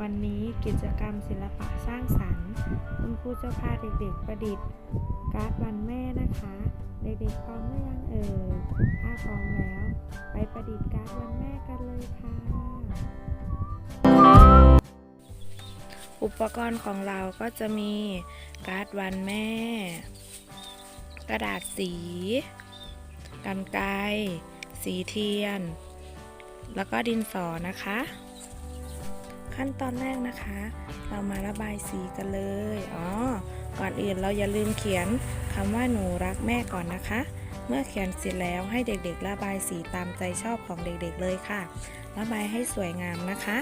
วันนี้กิจกรรมศิลปะสร้างสรรค์ คุณครูจะพาเด็กๆประดิษฐ์ การ์ดวันแม่นะคะ เด็กๆพร้อมหรือยังเอ่ยถ้าพร้อมแล้ว ไปประดิษฐ์การ์ดวันแม่กันเลยค่ะ อุปกรณ์ของเราก็จะมีการ์ดวันแม่ กระดาษสีกันไกสีเทียน แล้วก็ดินสอนะคะ ขั้นตอนแรกนะคะ เรามาระบายสีกันเลยอ๋อก่อนอื่นเราอย่าลืมเขียนคำว่าหนูรักแม่ก่อนนะคะ เมื่อเขียนเสร็จแล้วให้เด็กๆ ระบายสีตามใจชอบของเด็กๆเลยค่ะ ระบายให้สวยงามนะคะ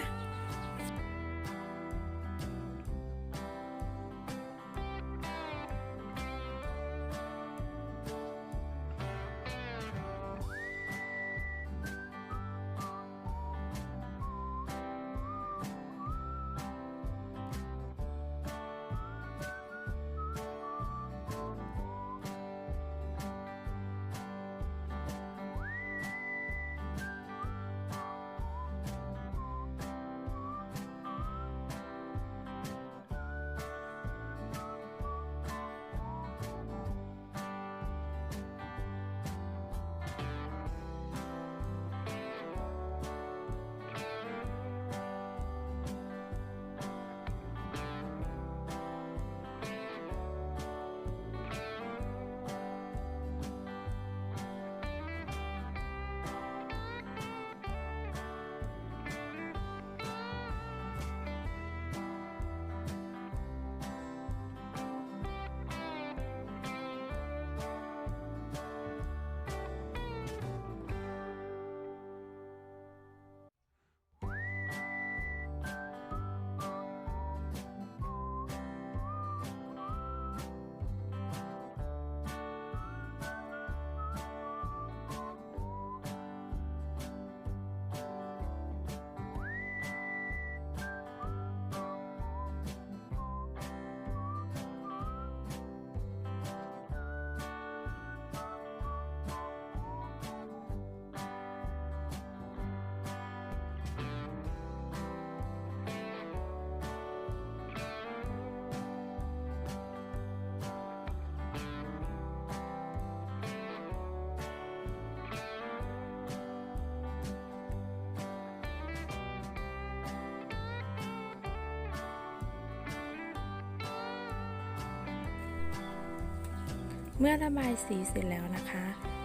เมื่อระบายสีเสร็จแล้วนะคะ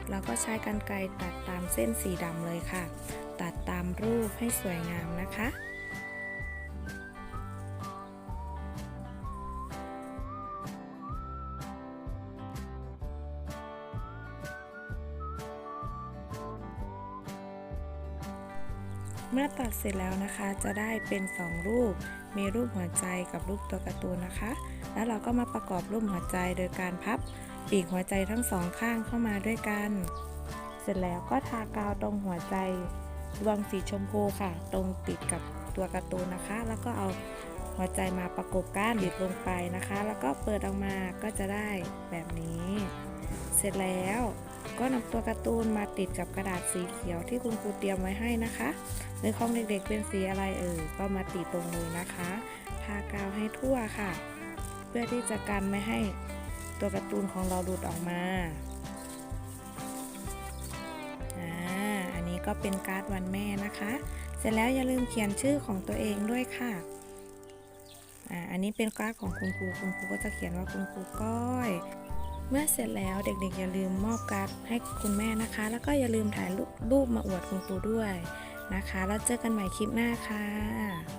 เราก็ใช้กรรไกรตัดตามเส้นสีดำเลยค่ะ ตัดตามรูปให้สวยงามนะคะเมื่อตัดเสร็จแล้วนะคะจะได้เป็น 2 รูป มีรูปหัวใจกับรูปตัวการ์ตูนนะคะ แล้วเราก็มาประกอบรูปหัวใจโดยการพับ ปีกหัวใจทั้งสองข้างเข้ามาด้วยกัน เสร็จแล้วก็ทากาวตรงหัวใจรวงสีชมพูค่ะ ตรงติดกับตัวการ์ตูนนะคะ แล้วก็เอาหัวใจมาประกบก้านบิดลงไปนะคะ แล้วก็เปิดออกมาก็จะได้แบบนี้ เสร็จแล้วก็นำตัวการ์ตูนมาติดกับกระดาษสีเขียวที่คุณครูเตรียมไว้ให้นะคะหรือของเด็กๆเป็นสีอะไรเอ่ยก็มาติดตรงเลยนะคะ ทากาวให้ทั่วค่ะ เพื่อที่จะกันไม่ให้ ตัวการ์ตูนของเราหลุดออกมาอ่าอันนี้ก็เป็นการ์ดวันแม่นะคะ เสร็จแล้วอย่าลืมเขียนชื่อของตัวเองด้วยค่ะอ่าอันนี้เป็นการ์ดของคุณครู คุณครูก็จะเขียนว่าคุณครูก้อย เมื่อเสร็จแล้วเด็กๆ อย่าลืมมอบการ์ดให้คุณแม่นะคะ แล้วก็อย่าลืมถ่ายรูปมาอวดคุณครูด้วยนะคะ แล้วเจอกันใหม่คลิปหน้าค่ะ